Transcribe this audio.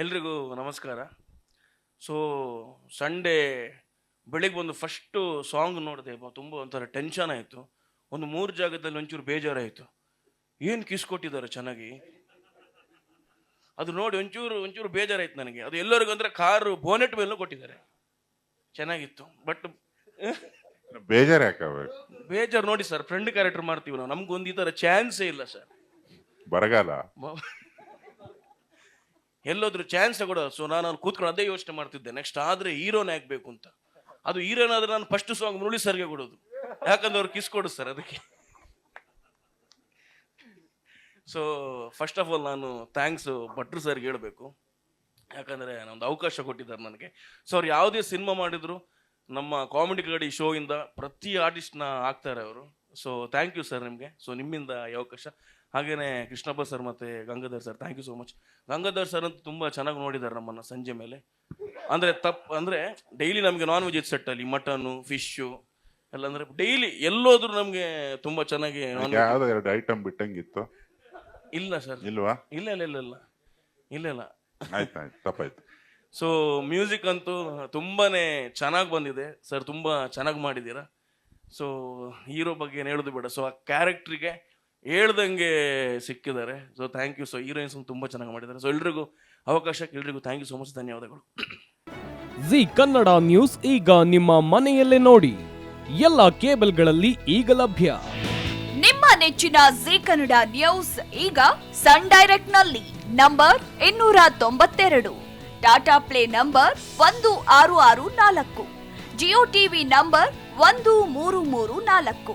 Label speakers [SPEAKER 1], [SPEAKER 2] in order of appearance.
[SPEAKER 1] ಎಲ್ರಿಗೂ ನಮಸ್ಕಾರ. So Sunday ಬೆಳಿಗ್ಗೆ ಬಂದು ಫಸ್ಟು ಸಾಂಗ್ ನೋಡಿದೆ ತುಂಬ ಒಂಥರ ಟೆನ್ಷನ್ ಆಯಿತು. ಒಂದು ಮೂರು ಜಾಗದಲ್ಲಿ ಒಂಚೂರು ಬೇಜಾರಾಯಿತು. ಏನು ಕಿಸ್ ಕೊಟ್ಟಿದ್ದಾರೆ ಚೆನ್ನಾಗಿ? ಅದು ನೋಡಿ ಒಂಚೂರು ಒಂಚೂರು ಬೇಜಾರಾಯ್ತು ನನಗೆ. ಅದು ಎಲ್ಲರಿಗೂ ಅಂದರೆ ಕಾರು ಬೋನೆಟ್ ಮೇಲೂ ಕೊಟ್ಟಿದ್ದಾರೆ. ಚೆನ್ನಾಗಿತ್ತು. ಬಟ್
[SPEAKER 2] ಬೇಜಾರು ಯಾಕಾಗಬೇಕು
[SPEAKER 1] ಬೇಜಾರು ನೋಡಿ ಸರ್ ಫ್ರೆಂಡ್ ಕ್ಯಾರೆಕ್ಟರ್ ಮಾಡ್ತೀವಿ ನಾವು. ನಮ್ಗೊಂದು ಈ ಥರ ಚಾನ್ಸೇ ಇಲ್ಲ ಸರ್
[SPEAKER 2] ಬರಗಾಲ?
[SPEAKER 1] ಎಲ್ಲೋದ್ರು ಚಾನ್ಸ್ ಕೂಡ. ಸೊ ನಾನು ಅಲ್ಲಿ ಕೂತ್ಕೊಂಡು ಅದೇ ಯೋಚನೆ ಮಾಡ್ತಿದ್ದೆ. ನೆಕ್ಸ್ಟ್ ಆದ್ರೆ ಹೀರೋನೇ ಆಗ್ಬೇಕು ಅಂತ. ಅದು ಹೀರೋನ್ ಆದ್ರೆ ನಾನು ಫಸ್ಟ್ ಸಾಂಗ್ ಮುರುಳಿ ಸರ್ಗೆ ಕೊಡೋದು. ಯಾಕಂದ್ರೆ ಅವ್ರು ಕಿಸ್ ಕೊಡು ಸರ್ ಅದಕ್ಕೆ. ಸೊ ಫಸ್ಟ್ ಆಫ್ ಆಲ್ ನಾನು ಥ್ಯಾಂಕ್ಸ್ ಭಟ್ರು ಸರ್ಗೆ ಹೇಳಬೇಕು. ಯಾಕಂದ್ರೆ ನಮ್ದು ಅವಕಾಶ ಕೊಟ್ಟಿದ್ದಾರೆ ನನಗೆ. ಸೊ ಅವ್ರು ಯಾವುದೇ ಸಿನಿಮಾ ಮಾಡಿದ್ರು, ನಮ್ಮ ಕಾಮಿಡಿ ಕಡೆ ಶೋ ಇಂದ ಪ್ರತಿ ಆರ್ಟಿಸ್ಟ್ನ ಹಾಕ್ತಾರೆ ಅವರು. ಸೊ ಥ್ಯಾಂಕ್ ಯು ಸರ್ ನಿಮಗೆ. ಸೊ ನಿಮ್ಮಿಂದ ಈ ಅವಕಾಶ. ಹಾಗೇನೆ ಕೃಷ್ಣಪ್ಪ ಸರ್ ಮತ್ತೆ Gangadhar sir thank you so much Gangadhar sir ಅಂತ ತುಂಬಾ ಚೆನ್ನಾಗಿ ನೋಡಿದ್ದಾರೆ ನಮ್ಮನ್ನ ಸಂಜೆ ಮೇಲೆ. ಅಂದ್ರೆ ತಪ್ಪು ಅಂದ್ರೆ ಡೈಲಿ ನಮಗೆ ನಾನ್ ವೆಜ್ ಸೆಟ್ಟಲ್ಲಿ ಮಟನ್ನು ಫಿಶ್ಶು ಎಲ್ಲ ಅಂದ್ರೆ ಡೈಲಿ ಎಲ್ಲೋದ್ರು ನಮಗೆ ತುಂಬಾ ಚೆನ್ನಾಗಿ ನಾನ್
[SPEAKER 2] ಯಾವ್ದೋ ಎರಡು ಐಟಮ್ ಬಿಟ್ಟಂಗಿತ್ತು?
[SPEAKER 1] ಇಲ್ಲ ಸರ್
[SPEAKER 2] ಇಲ್ವಾ?
[SPEAKER 1] ಇಲ್ಲ ಇಲ್ಲ ಇಲ್ಲ ಇಲ್ಲ. ಇಲ್ಲ ಇಲ್ಲ.
[SPEAKER 2] ಆಯ್ತಾಯ್ತು ತಪ್ಪಾಯ್ತು.
[SPEAKER 1] ಸೊ ಮ್ಯೂಸಿಕ್ ಅಂತೂ ತುಂಬಾನೇ ಚೆನ್ನಾಗಿ ಬಂದಿದೆ. ಸರ್ ತುಂಬಾ ಚೆನ್ನಾಗಿ ಮಾಡಿದ್ದೀರಾ? ಸೊ ಹೀರೋ ಬಗ್ಗೆ ಏನು ಹೇಳೋದು ಬೇಡ. ಸೊ ಆ ಕ್ಯಾರೆಕ್ಟ್ರಿಗೆ ಹೇಳ್ದಂಗೆ ಸಿಕ್ಕಿದ್ದಾರೆ. So thank you so heroines ತುಂಬ ಚೆನ್ನಾಗಿ ಮಾಡಿದ್ದಾರೆ. ಸೊ ಎಲ್ರಿಗೂ ಅವಕಾಶಕ್ಕೆ ಎಲ್ರಿಗೂ ಥ್ಯಾಂಕ್ ಯು ಸೊ ಮಚ್ ಧನ್ಯವಾದಗಳು.
[SPEAKER 3] ಜಿ ಕನ್ನಡ ನ್ಯೂಸ್ ಈಗ ನಿಮ್ಮ ಮನೆಯಲ್ಲೇ ನೋಡಿ. ಎಲ್ಲ ಕೇಬಲ್ಗಳಲ್ಲಿ ಈಗ ಲಭ್ಯ.
[SPEAKER 4] ನಿಮ್ಮ ನೆಚ್ಚಿನ ಜಿ ಕನ್ನಡ ನ್ಯೂಸ್ ಈಗ ಸನ್ ಡೈರೆಕ್ಟ್ನಲ್ಲಿ ನಂಬರ್ ಇನ್ನೂರ ತೊಂಬತ್ತೆರಡು. ಟಾಟಾ ಪ್ಲೇ ನಂಬರ್ ಒಂದು ಆರು ಆರು ನಾಲ್ಕು. ಜಿಯೋ ಟಿವಿ ನಂಬರ್ ಒಂದು ಮೂರು ಮೂರು ನಾಲ್ಕು.